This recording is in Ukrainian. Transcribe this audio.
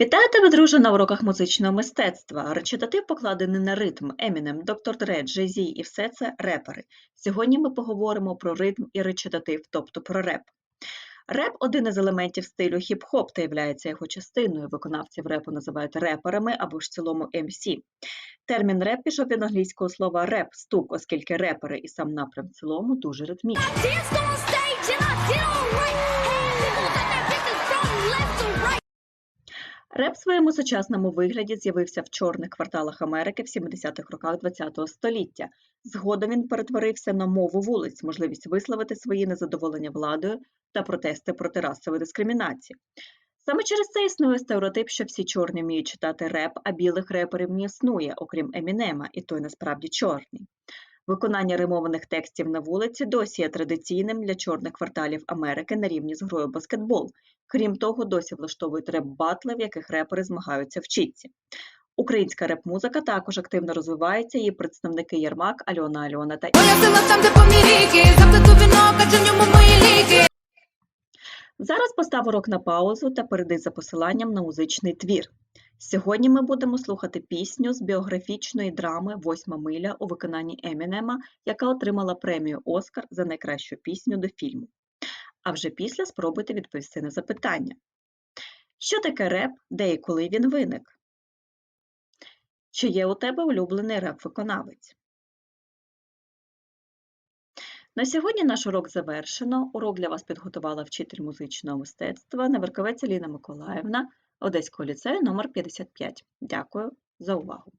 Вітаю тебе, друже, на уроках музичного мистецтва. Речитатив покладений на ритм Eminem, Dr. Dre, Jay-Z і все це репери. Сьогодні ми поговоримо про ритм і речитатив, тобто про реп. Реп – один із елементів стилю хіп-хоп та являється його частиною. Виконавців репу називають реперами або ж в цілому MC. Термін реп пішов від англійського слова реп – стук, оскільки репери і сам напрям в цілому дуже ритмічні. Реп в своєму сучасному вигляді з'явився в чорних кварталах Америки в 70-х роках ХХ століття. Згодом він перетворився на мову вулиць, можливість висловити свої незадоволення владою та протести проти расової дискримінації. Саме через це існує стереотип, що всі чорні вміють читати реп, а білих реперів не існує, окрім Емінема, і той насправді чорний. Виконання римованих текстів на вулиці досі є традиційним для чорних кварталів Америки на рівні з грою баскетбол. Крім того, досі влаштовують реп-батли, в яких репери змагаються в чітці. Українська реп-музика також активно розвивається, її представники Єрмак, Альона Альона та. Зараз постав урок на паузу та перейди за посиланням на музичний твір. Сьогодні ми будемо слухати пісню з біографічної драми Восьма миля у виконанні Емінема, яка отримала премію Оскар за найкращу пісню до фільму. А вже після спробуйте відповісти на запитання. Що таке реп, де і коли він виник? Чи є у тебе улюблений реп-виконавець? На сьогодні наш урок завершено. Урок для вас підготувала вчитель музичного мистецтва Неверковець Ліна Миколаївна Одеського ліцею номер 55. Дякую за увагу.